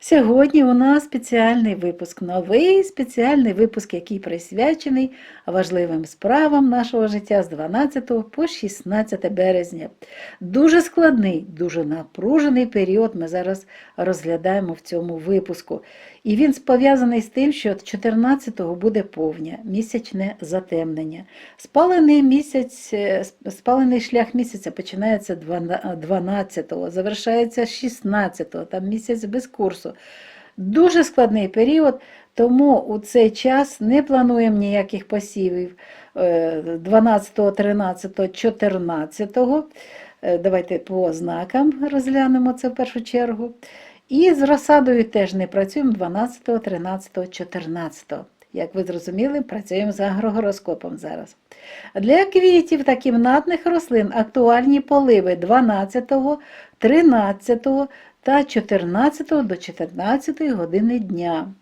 Сьогодні у нас спеціальний випуск, новий спеціальний випуск, який присвячений важливим справам нашого життя з 12 по 16 березня. Дуже складний, дуже напружений період ми зараз розглядаємо в цьому випуску. І він пов'язаний з тим, що 14-го буде повня, місячне затемнення. Спалений місяць, е, спалений шлях місяця починається 12-го, завершається 16-го, там місяць без курсу. Дуже складний період, тому у цей час не плануємо ніяких посівів е, 12, 13, 14. Е, Давайте по знакам розглянемо це в першу чергу. І з розсадою теж не працюємо 12, 13, 14. Як ви зрозуміли, працюємо за агрогороскопом зараз. Для квітів та кімнатних рослин актуальні поливи 12, 13 та 14 до 14 години дня.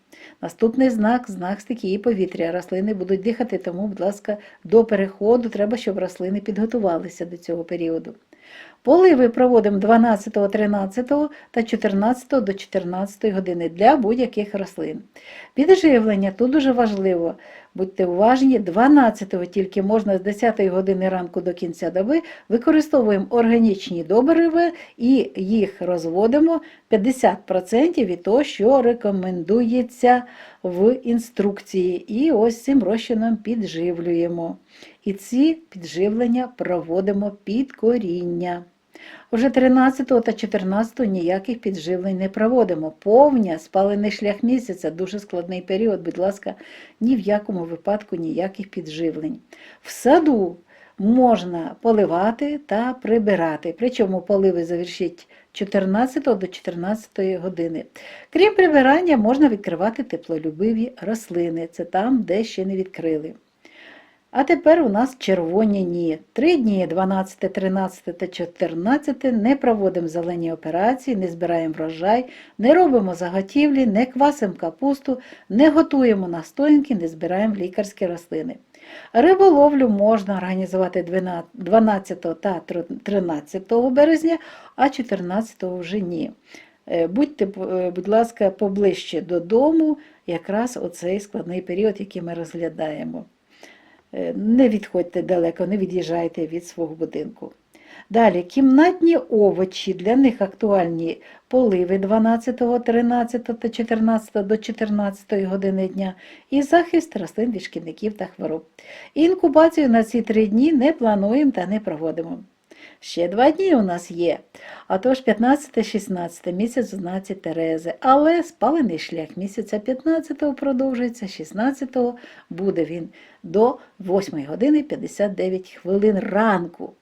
Наступний знак знак стихії повітря. Рослини будуть дихати, тому, будь ласка, до переходу треба, щоб рослини підготувалися до цього періоду. Поливи проводимо 12, 13 та 14 до 14 години для будь-яких рослин. Підживлення тут дуже важливо. Будьте уважні, 12-го тільки можна з 10-ї години ранку до кінця доби використовуємо органічні добриви і їх розводимо 50% від того, що рекомендується в інструкції. І ось цим розчином підживлюємо. І ці підживлення проводимо під коріння. Уже 13 та 14 ніяких підживлень не проводимо. Повня, спалений шлях місяця, дуже складний період, будь ласка, ні в якому випадку ніяких підживлень. В саду можна поливати та прибирати, причому поливи завершить 14 до 14 години. Крім прибирання, можна відкривати теплолюбиві рослини, це там, де ще не відкрили. А тепер у нас червоні ні. Три дні 12, 13 та 14 не проводимо зелені операції, не збираємо врожай, не робимо заготівлі, не квасимо капусту, не готуємо настоянки, не збираємо лікарські рослини. Риболовлю можна організувати 12 та 13 березня, а 14 вже ні. Е, Будьте, е, будь ласка, поближче додому, якраз оцей складний період, який ми розглядаємо. Е, Не відходьте далеко, не від'їжджайте від свого будинку. Далі, кімнатні овочі, для них актуальні поливи 12, 13 та 14 до 14 години дня і захист рослин від шкідників та хвороб. Інкубацію на ці три дні не плануємо та не проводимо. Ще два дні у нас є. А тож 15-16 місяць в знаці Терези, але спалений шлях місяця 15-го продовжується, 16-го буде він до 8 години 59 хвилин ранку.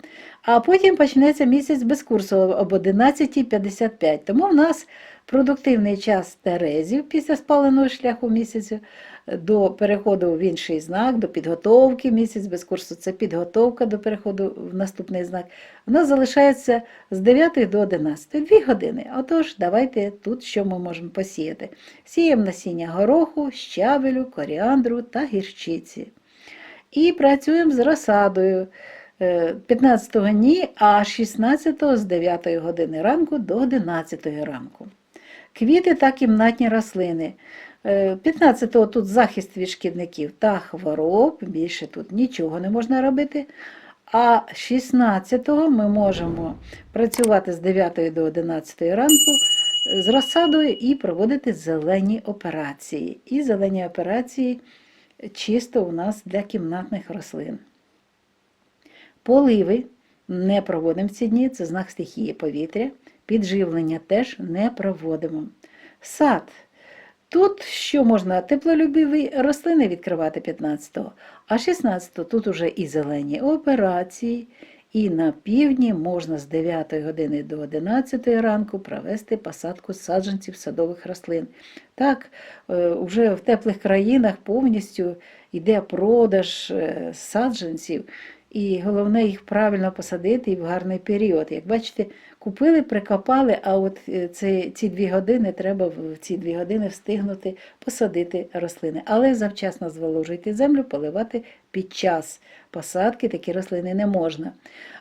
А потім почнеться місяць без курсу об 11.55. Тому в нас продуктивний час Терезів після спаленого шляху місяцю до переходу в інший знак, до підготовки місяць без курсу це підготовка до переходу в наступний знак. Нас залишається з 9 до 11, 2 години. Отож, давайте тут що ми можемо посіяти. Сіємо насіння гороху, щавелю, коріандру та гірчиці. І працюємо з розсадою. 15-го ні, а 16-го з 9 години ранку до 11 ранку. Квіти та кімнатні рослини. 15-го тут захист від шкідників та хвороб, більше тут нічого не можна робити. А 16-го ми можемо працювати з 9 до 11 ранку з розсадою і проводити зелені операції. І зелені операції чисто у нас для кімнатних рослин. Поливи не проводимо в ці дні, це знак стихії повітря. Підживлення теж не проводимо. Сад. Тут що можна теплолюбиві рослини відкривати 15-го, а 16-го тут уже і зелені операції, і на півдні можна з 9 години до 11 ранку провести посадку саджанців садових рослин. Так, е, вже в теплих країнах повністю йде продаж е, саджанців. І головне їх правильно посадити і в гарний період. Як бачите, купили, прикопали, а от е, це, ці дві години треба в ці дві години встигнути посадити рослини. Але завчасно зволожуйте землю, поливати під час посадки такі рослини не можна.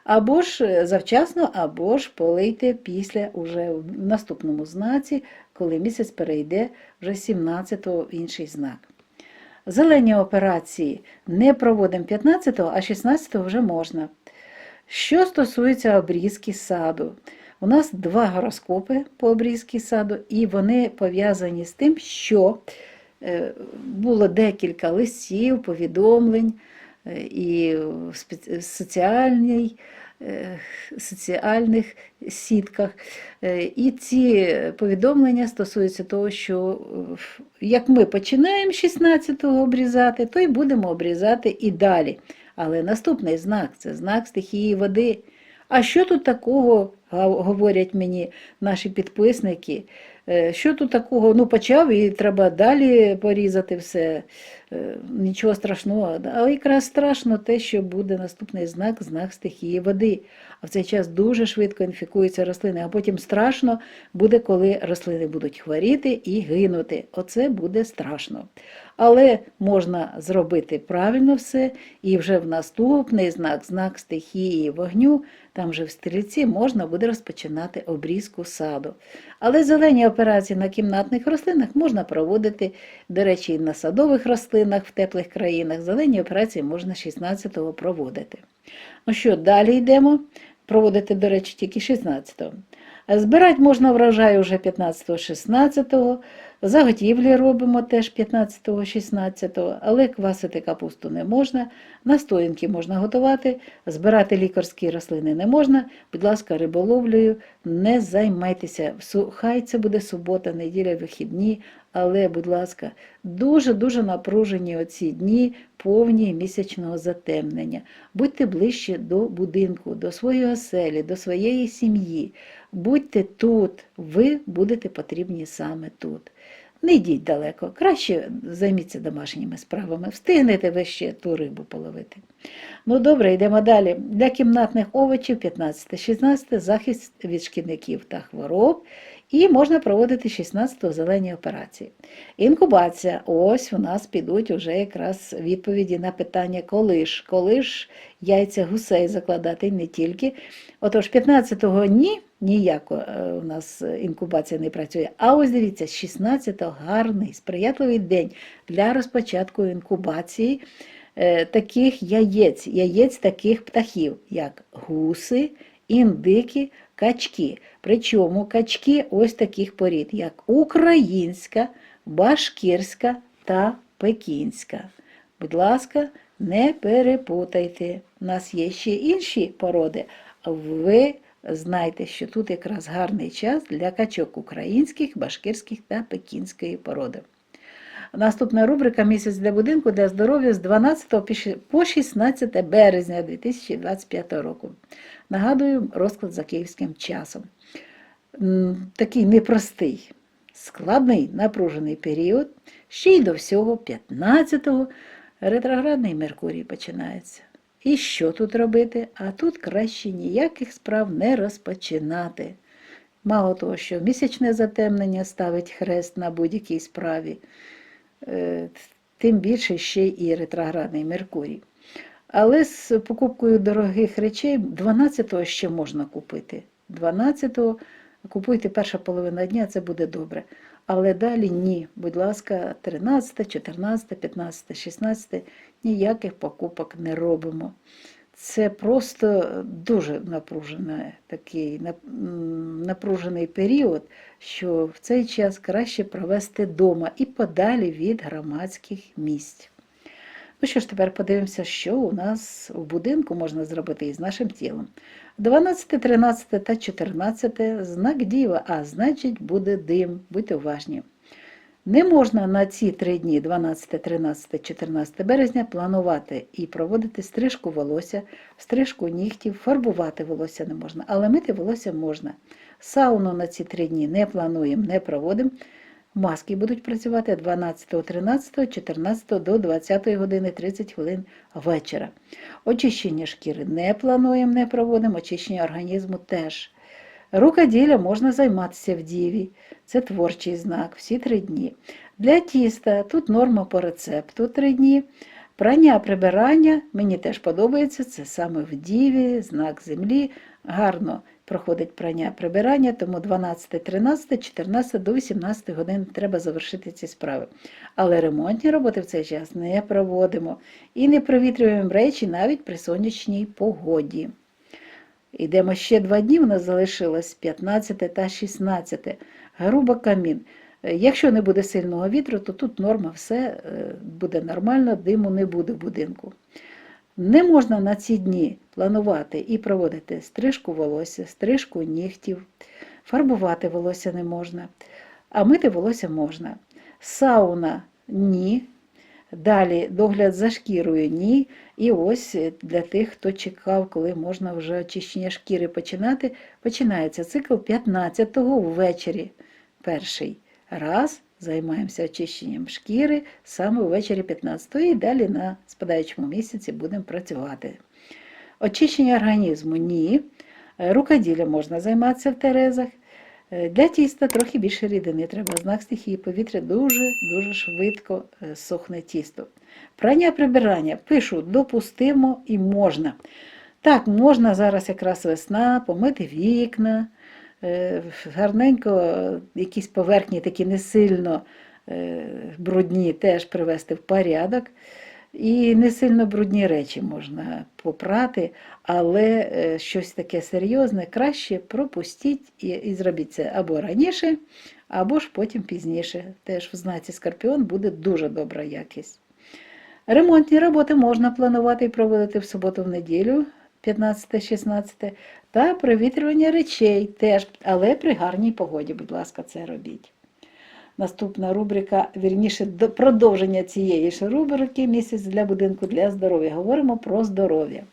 Або ж е, завчасно, або ж полийте після уже в наступному знаці, коли місяць перейде вже 17-го в інший знак. Зелені операції не проводимо 15-го, а 16-го вже можна. Що стосується обрізки саду, у нас два гороскопи по обрізці саду, і вони пов'язані з тим, що е, було декілька листів, повідомлень е, і в соціальній, соціальних сітках. Е, І ці повідомлення стосуються того, що е, як ми починаємо 16-го обрізати, то й будемо обрізати і далі. Але наступний знак це знак стихії води. А що тут такого, говорять мені наші підписники? Е, Що тут такого? Ну, почав і треба далі порізати все. Е, Нічого страшного. А якраз страшно те, що буде наступний знак, знак стихії води. А в цей час дуже швидко інфікуються рослини, а потім страшно буде, коли рослини будуть хворіти і гинути. Оце буде страшно. Але можна зробити правильно все, і вже в наступний знак, знак стихії вогню, там вже в стрільці можна буде розпочинати обрізку саду. Але зелені операції на кімнатних рослинах можна проводити, до речі, і на садових рослинах в теплих країнах. Зелені операції можна 16-го проводити. Ну що, далі йдемо. Проводити, до речі, тільки 16-го. Збирати можна врожай уже 15-го, 16-го. Заготівлі робимо теж 15-го, 16-го, але квасити капусту не можна, настоянки можна готувати, збирати лікарські рослини не можна. Будь ласка, риболовлею не займайтеся. Хай це буде субота, неділя, вихідні, але, будь ласка, дуже-дуже напружені оці дні повні місячного затемнення. Будьте ближче до будинку, до своєї оселі, до своєї сім'ї. Будьте тут, ви будете потрібні саме тут. Не йдіть далеко, краще займіться домашніми справами, встигнете ви ще ту рибу половити. Ну добре, йдемо далі. Для кімнатних овочів 15-16 захист від шкідників та хвороб. І можна проводити 16-го зелені операції. Інкубація. Ось у нас підуть уже якраз відповіді на питання, коли ж, коли ж яйця гусей закладати не тільки. Отож, 15-го ні, ніяко е, у нас інкубація не працює. А ось дивіться, 16-го гарний, сприятливий день для розпочатку інкубації е, таких яєць, яєць таких птахів, як гуси, індики, качки. Причому качки ось таких порід, як українська, башкірська та пекінська. Будь ласка, не перепутайте. У нас є ще інші породи. Ви знайте, що тут якраз гарний час для качок українських, башкирських та пекінської породи. Наступна рубрика Місяць для будинку для здоров'я з 12 по 16 березня 2025 року. Нагадую, розклад за київським часом. Такий непростий, складний, напружений період. Ще й до всього 15-го ретроградний Меркурій починається. І що тут робити? А тут краще ніяких справ не розпочинати. Мало того, що місячне затемнення ставить хрест на будь-якій справі, е, тим більше ще і ретроградний Меркурій. Але з покупкою дорогих речей 12-го ще можна купити. 12-го купуйте перша половина дня, це буде добре. Але далі ні. Будь ласка, 13, 14, 15, 16 ніяких покупок не робимо. Це просто дуже напружений, такий напружений період, що в цей час краще провести вдома і подалі від громадських місць. Ну що ж, тепер подивимося, що у нас у будинку можна зробити із нашим тілом. 12, 13 та 14 знак діва, а значить буде дим. Будьте уважні. Не можна на ці три дні, 12, 13, 14 березня, планувати і проводити стрижку волосся, стрижку нігтів, фарбувати волосся не можна, але мити волосся можна. Сауну на ці три дні не плануємо, не проводимо. Маски будуть працювати 12, 13, 14 до 20 години 30 хвилин вечора. Очищення шкіри не плануємо, не проводимо, очищення організму теж. Рукоділля можна займатися в діві. Це творчий знак, всі три дні. Для тіста тут норма по рецепту три дні. Прання прибирання мені теж подобається, це саме в діві, знак землі. Гарно проходить прання прибирання, тому 12, 13, 14 до 18 годин треба завершити ці справи. Але ремонтні роботи в цей час не проводимо і не провітрюємо речі навіть при сонячній погоді. Йдемо ще два дні, у нас залишилось 15 та 16. Грубо камін. Якщо не буде сильного вітру, то тут норма все е, буде нормально, диму не буде в будинку. Не можна на ці дні планувати і проводити стрижку волосся, стрижку нігтів, фарбувати волосся не можна, а мити волосся можна. Сауна ні. Далі догляд за шкірою ні. І ось для тих, хто чекав, коли можна вже очищення шкіри починати, починається цикл 15-го ввечері. Перший раз займаємося очищенням шкіри саме ввечері 15-го і далі на спадаючому місяці будемо працювати. Очищення організму ні. Е, Рукоділля можна займатися в терезах. Е, Для тіста трохи більше рідини треба. Знак стихії повітря дуже-дуже швидко е, сохне тісто. Прання прибирання пишу допустимо і можна. Так, можна зараз якраз весна, помити вікна, гарненько е, якісь поверхні такі не сильно е, брудні теж привести в порядок. І не сильно брудні речі можна попрати, але е, щось таке серйозне краще пропустіть і, і зробіть це або раніше, або ж потім пізніше. Теж в знаці Скорпіон буде дуже добра якість. Ремонтні роботи можна планувати і проводити в суботу в неділю, 15-16, та провітрювання речей теж, але при гарній погоді, будь ласка, це робіть. Наступна рубрика, вірніше, до- продовження цієї ж рубрики Місяць для будинку для здоров'я. Говоримо про здоров'я.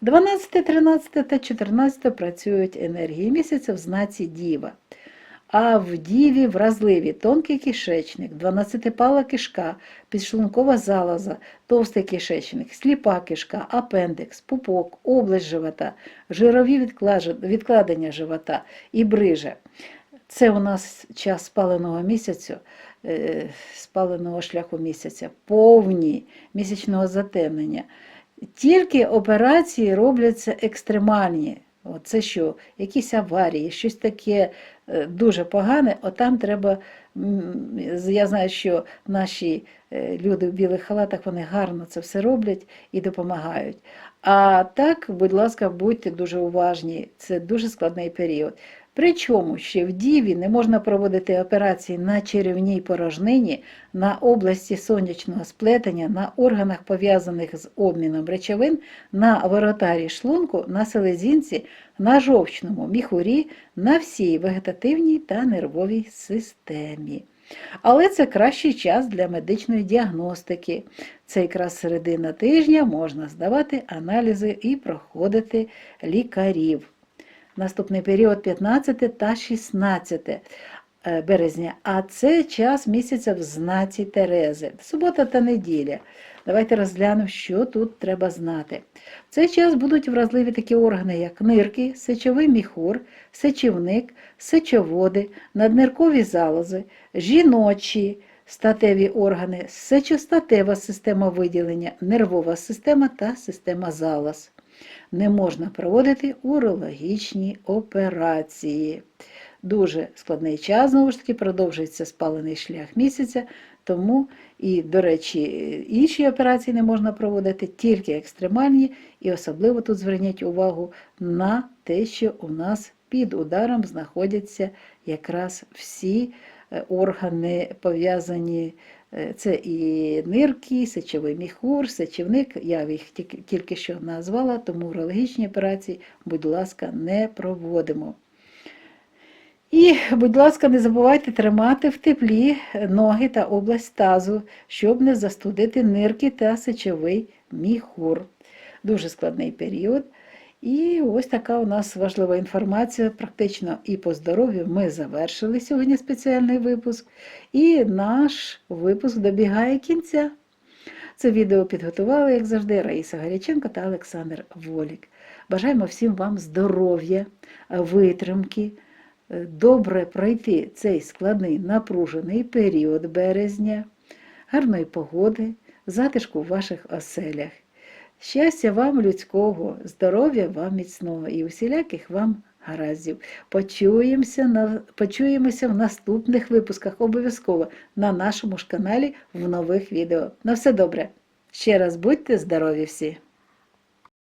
12, 13 та 14 працюють енергії місяця в знаці Діва. А в Діві вразливі тонкий кишечник, 12-пала кишка, підшлункова залоза, товстий кишечник, сліпа кишка, апендикс, пупок, область живота, жирові відкладення живота і брижа. Це у нас час спаленого місяцю, е, спаленого шляху місяця, повні місячного затемнення. Тільки операції робляться екстремальні. От Це що, якісь аварії, щось таке дуже погане, отам треба. Я знаю, що наші е, люди в білих халатах вони гарно це все роблять і допомагають. А так, будь ласка, будьте дуже уважні, це дуже складний період. Причому ще в Діві не можна проводити операції на черевній порожнині, на області сонячного сплетення, на органах, пов'язаних з обміном речовин, на воротарі шлунку, на селезінці, на жовчному міхурі, на всій вегетативній та нервовій системі. Але це кращий час для медичної діагностики. Це якраз середина тижня можна здавати аналізи і проходити лікарів. Наступний період 15 та 16 е, березня, а це час місяця в знаці Терези, субота та неділя. Давайте розглянемо, що тут треба знати. В цей час будуть вразливі такі органи, як нирки, сечовий міхур, сечівник, сечоводи, надниркові залози, жіночі статеві органи, сечостатева система виділення, нервова система та система залоз не можна проводити урологічні операції. Дуже складний час, знову ж таки, продовжується спалений шлях місяця, тому і, до речі, інші операції не можна проводити, тільки екстремальні, і особливо тут зверніть увагу на те, що у нас під ударом знаходяться якраз всі е, органи пов'язані Це і нирки, сечовий міхур, сечівник. Я їх тільки, тільки що назвала, тому урологічні операції, будь ласка, не проводимо. І, будь ласка, не забувайте тримати в теплі ноги та область тазу, щоб не застудити нирки та сечовий міхур. Дуже складний період. І ось така у нас важлива інформація. Практично і по здоров'ю ми завершили сьогодні спеціальний випуск. І наш випуск добігає кінця. Це відео підготували, як завжди, Раїса Гаряченко та Олександр Волік. Бажаємо всім вам здоров'я, витримки, добре пройти цей складний напружений період березня, гарної погоди, затишку в ваших оселях. Щастя вам людського, здоров'я вам міцного і усіляких вам гараздів. Почуємося, на, почуємося в наступних випусках обов'язково на нашому ж каналі в нових відео. На все добре! Ще раз будьте здорові всі!